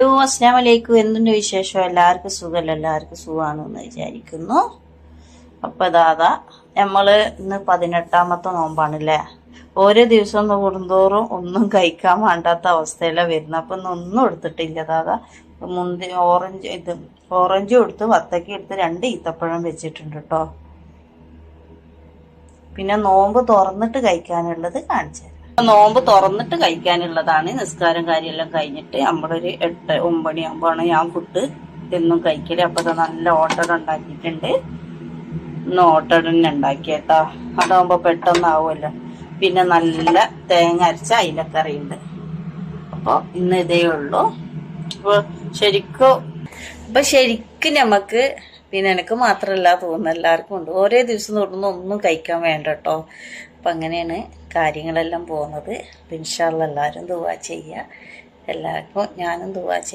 Hello അസ്ലാം വലൈക്കും എന്തുണ്ട് വിശേഷം? എല്ലാവർക്കും സുഖമല്ല? എല്ലാവർക്കും സുഖമാണെന്ന് വിചാരിക്കുന്നു. അപ്പൊ ദാദാ നമ്മൾ ഇന്ന് പതിനെട്ടാമത്തെ നോമ്പാണല്ലേ? ഓരോ ദിവസം കൂടുന്തോറും ഒന്നും കഴിക്കാൻ വേണ്ടാത്ത അവസ്ഥയിലാണ് വരുന്നത്. അപ്പൊ ഇന്നൊന്നും എടുത്തിട്ടില്ല ദാദാ മുന്തി ഓറഞ്ച് ഇത് ഓറഞ്ചും എടുത്ത് വത്തക്ക എടുത്ത് രണ്ട് ഈത്തപ്പഴം വെച്ചിട്ടുണ്ട് കേട്ടോ പിന്നെ നോമ്പ് തുറന്നിട്ട് കഴിക്കാനുള്ളത് കാണിച്ചു. നോമ്പ് തുറന്നിട്ട് കഴിക്കാനുള്ളതാണ്. നിസ്കാരം കാര്യമെല്ലാം കഴിഞ്ഞിട്ട് നമ്മളൊരു എട്ട് ഒമ്പണി ആകുമ്പോഴാണ് ഞാൻ ഫുഡ് എന്നും കഴിക്കൽ. അപ്പൊ അത് നല്ല ഓട്ടട ഉണ്ടാക്കിയിട്ടുണ്ട്. ഇന്ന് ഓട്ടട തന്നെ ഉണ്ടാക്കിയേട്ടാ. അതാകുമ്പോ പെട്ടെന്നാവുമല്ലോ. പിന്നെ നല്ല തേങ്ങ അരച്ച അയിലക്കറിയുണ്ട്. അപ്പൊ ഇന്ന് ഇതേ ഉള്ളൂ. അപ്പൊ ശരിക്കും? അപ്പൊ ശരിക്കും നമുക്ക് പിന്നെ എനിക്ക് മാത്രമല്ല തോന്നുന്നു എല്ലാവർക്കും ഉണ്ട്. ഓരോ ദിവസം തൊടുന്ന ഒന്നും കഴിക്കാൻ വേണ്ട കേട്ടോ അപ്പം അങ്ങനെയാണ് കാര്യങ്ങളെല്ലാം പോകുന്നത്. ഇൻഷാല്ല എല്ലാവരും ദുവാ ചെയ്യുക എല്ലാവർക്കും ഞാനും ദുവാ ചെയ്യും